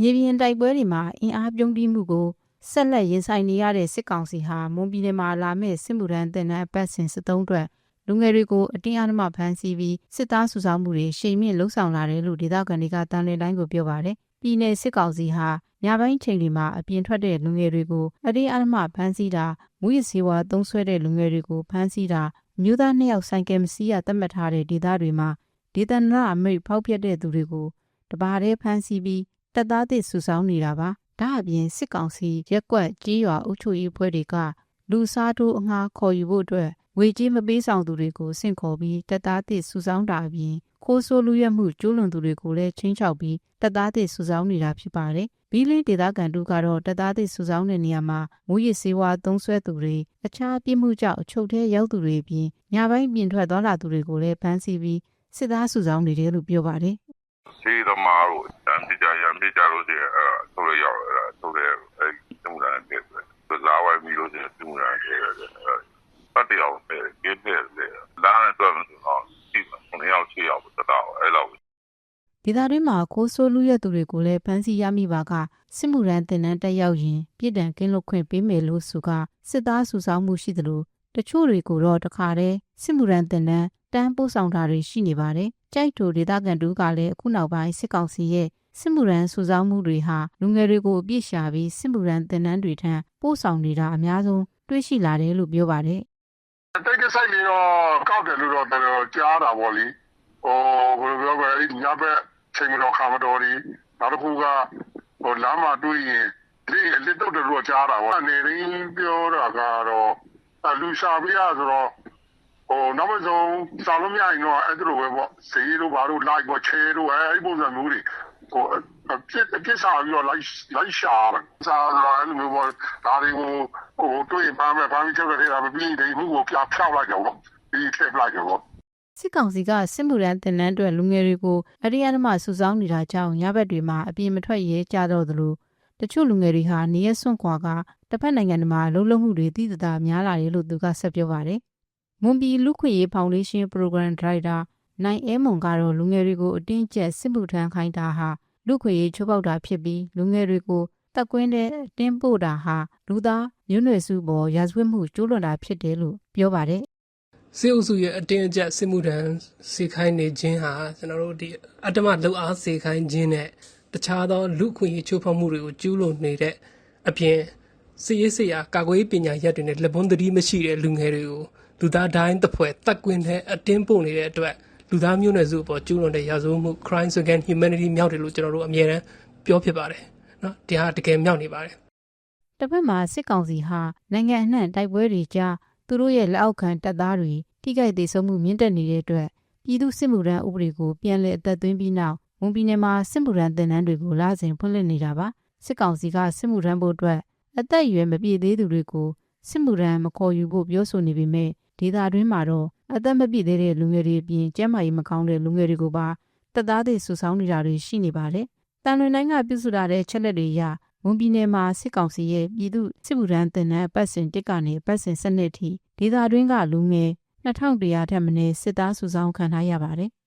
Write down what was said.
မြေပြင်တိုက်ပွဲတွေမှာအင်အားပြုံးတိမှုကိုဆက်လက်ရင်ဆိုင်နေရတဲ့စစ်ကောင်စီဟာမွန်ပြည်နယ်မှာလာမယ့်စစ်မှုထမ်းတင်တဲ့အပတ်စဉ်73အတွက်လူငယ်တွေကိုအတင်းအဓမ္မဖမ်းဆီးပြီးစစ်သားစုဆောင်းမှုတွေရှိန်မြင့်လှုံ့ဆော်လာတယ်လို့ဒေသခံတွေကတန်လည်တိုင်းကိုပြောပါတယ်။ပြည်내စစ်ကောင်စီဟာညပိုင်းချိန်တွေမှာအပြင်ထွက်တဲ့လူငယ်တွေကိုအတင်းအဓမ္မဖမ်းဆီးတာမူရစ်စေဝါသုံးဆွဲတဲ့လူငယ်တွေကိုဖမ်းဆီးတာမြို့သားနှစ်ယောက်ဆိုင်ကယ်မစီးရသတ်မှတ်ထားတဲ့ဒေသတွေမှာဒေသနာအမိတ်ဖောက်ပြတ်တဲ့သူတွေကိုတပါးတည်းဖမ်းဆီးပြီး တပ်သားသစ်စုဆောင်းနေတာပါဒါအပြင်စစ်ကောင်စီရက်ကွက်ကြီးရွာအုပ်ချုပ်ရေးဖွဲ့တွေကလူစားထိုးအငှားခေါ်ယူဖို့အတွက်ငွေကြေးမပေးဆောင်သူတွေကိုစင့်ခေါ်ပြီးတပ်သားသစ်စုဆောင်းတာအပြင်ခိုးဆိုးလူရက်မှုကျူးလွန်သူတွေကိုလည်းချင်းချောက်ပြီးတပ်သားသစ်စုဆောင်းနေတာဖြစ်ပါတယ်။ဘီလင်းဒေသခံတို့ကတော့တပ်သားသစ်စုဆောင်းတဲ့နေရာမှာမူရစ်စေဝါသုံးဆွဲသူတွေအခြားပြစ်မှုကြောင့်အချုပ်ထဲရောက်သူတွေအပြင်ညပိုင်းပြင်ထွက်သွားလာသူတွေကိုလည်းဖမ်းဆီးပြီးစစ်သားစုဆောင်းနေတယ်လို့ပြောပါတယ် စေးသမားတို့တန်ပြကြရံပြကြလို့ဒီအဲဆိုရရောက်အဲဆိုရအဲသူမလာတဲ့လာဝိုင်းမီလို့ဒီသူမလာတဲ့ပတ်တရားပဲကိတဲ့လေလာတဲ့တော့တော့ဒီမရောက်ချေရောက်တော့အဲ့လိုဒေသတွင်းမှာခိုးဆိုးလူရက်သူတွေကိုလည်းဖမ်းဆီးရမိပါကစစ်မှုရန်တင်နန်းတက်ရောက်ရင်ပြည်တံကင်းလွတ်ခွင့်ပေးမယ်လို့ဆိုကစစ်သားစုဆောင်းမှုရှိသလိုတချို့တွေကိုတော့တခါတည်းစစ်မှုရန်တင်နန်း တန်းပို့ဆောင်တာတွေရှိနေပါတယ်။ကြိုက်တူဒေသခံတူကလည်းအခုနောက်ပိုင်းစစ်ကောင်စီရဲ့စစ်မှုရန်စုဆောင်းမှုတွေဟာလူငယ်တွေကိုအပြစ်ရှာပြီးစစ်မှုရန်တင်နန်းတွေထံပို့ဆောင်နေတာအများဆုံးတွေ့ရှိလာတယ်လို့ပြောပါတယ်တိတ်တဆိုင်လေးတော့ကောက်တယ်လို့တော့တော်တော်ကြားတာပေါ့လေဟိုဘယ်လိုပြောလဲအဲ့ဒီညဘက်ချိန်မတော်ခါမတော်ဒီနောက်တစ်ခုကဟိုလမ်းမှာတွေ့ရင်ဒီလက်တော့တော့ကြားတာပေါ့အနေရင်းပြောတာကတော့အလူရှာပြရဆိုတော့ ဟိုနောက်မှဆုံးစာလို့မရရင်တော့အဲ့ဒါလိုပဲပေါ့ဈေးတို့ဘာလို့လိုက်ပေါ့ချဲတို့အဲ့ဒီပုံစံမျိုးတွေဟိုအပြစ်အပြစ်စားပြီးတော့လိုက်လိုက်ရှာတယ်စားတော့အဲ့လိုမျိုးပေါ့ဒါတွေကိုဟိုတွေ့ရင်ပါမယ်ပါပြီးချက်ခဲ့တာမပြီးဒီမှုကိုပြဖြောက်လိုက်ကြပေါ့ဒီထည့်လိုက်ကြပေါ့စစ်ကောင်စီကစစ်မှုရန်တင်နန်းအတွက်လူငယ်တွေကိုအရိယာဓမ္မစုဆောင်းနေတာကြောင့်ညဘက်တွေမှာအပြင်မထွက်ရဲကြတော့သလိုတချို့လူငယ်တွေဟာနေရစွန့်ခွာကတစ်ဖက်နိုင်ငံတွေမှာလုံလုံမှုတွေတည်တသာများလာတယ်လို့သူကဆက်ပြောပါတယ်။ မွန်ပြည်လူခွင့်ရေးဖောင်ဒေးရှင်း Program Director နိုင်အဲမွန်ကတော့လူငယ်တွေကိုအတင်းကျပ်စစ်မှုထမ်းခိုင်းတာဟာလူခွင့်ရေးချိုးပေါက်တာဖြစ်ပြီးလူငယ်တွေကိုတက်ကွင်းတဲ့အတင်းပို့တာဟာလူသားမျိုးနွယ်စုပေါ်ရာဇဝတ်မှုကျူးလွန်တာဖြစ်တယ်လို့ပြောပါတယ်စေအုပ်စုရဲ့အတင်းအကျပ်စစ်မှုထမ်းစေခိုင်းနေခြင်းဟာကျွန်တော်တို့ဒီအတ္တမလှုပ်အားစေခိုင်းခြင်းနဲ့တခြားသောလူခွင့်ရေးချိုးဖောက်မှုတွေကိုကျူးလွန်နေတဲ့အပြင်စီရေးစီယာကာကွယ်ရေးပညာရပ်တွေနဲ့လက်ပွန်းတတိမရှိတဲ့လူငယ်တွေကို လူသားတိုင်းတစ်ဖွဲ့တက်ကွင်းတဲ့အတင်းပို့နေတဲ့အတွက်လူသားမျိုးနွယ်စုအပေါ်ကျူးလွန်တဲ့ရာဇဝတ်မှု crimes against humanity မြောက်တယ်လို့ကျွန်တော်တို့အမြဲတမ်းပြောဖြစ်ပါတယ်နော်ဒီဟာတကယ်မြောက်နေပါတယ်။တစ်ဖက်မှာစစ်ကောင်စီဟာနိုင်ငံအနှံ့တိုက်ပွဲတွေကြားသူတို့ရဲ့လက်အောက်ခံတပ်သားတွေထိခိုက်ဒေဆုံးမှုမြင့်တက်နေတဲ့အတွက်ပြည်သူစစ်မှုထမ်းဥပဒေကိုပြန်လည်အသက်သွင်းပြီးနောက်ဝန်ပြည်နယ်မှာစစ်မှုထမ်းတင်နန်းတွေကိုလာစဉ်ဖွင့်လှစ်နေတာပါ။စစ်ကောင်စီကစစ်မှုထမ်းဖို့အတွက်အသက်အရွယ်မပြည့်သေးသူတွေကိုစစ်မှုထမ်းမခေါ်ယူဖို့ပြောဆိုနေပေမဲ့ ဒေသတွင်းမှာတော့အသက်မပြည့်သေးတဲ့လူငယ်တွေအပြင်ကျန်းမာရေးမကောင်းတဲ့လူငယ်တွေကိုပါတပ်သားတွေစုဆောင်းနေတာတွေရှိနေပါတယ်။တန်လွင်တိုင်းကပြုစုထားတဲ့ချက်လက်တွေအရဝန်ပြည်နယ်မှာစစ်ကောင်စီရဲ့ပြည်သူစစ်မှုထမ်းတင်နန်းအပတ်စဉ်တစ်ကနေအပတ်စဉ်စနစ်ထိဒေသတွင်းကလူငယ်2100ထက်မနည်းစစ်သားစုဆောင်းခံထားရပါတယ်။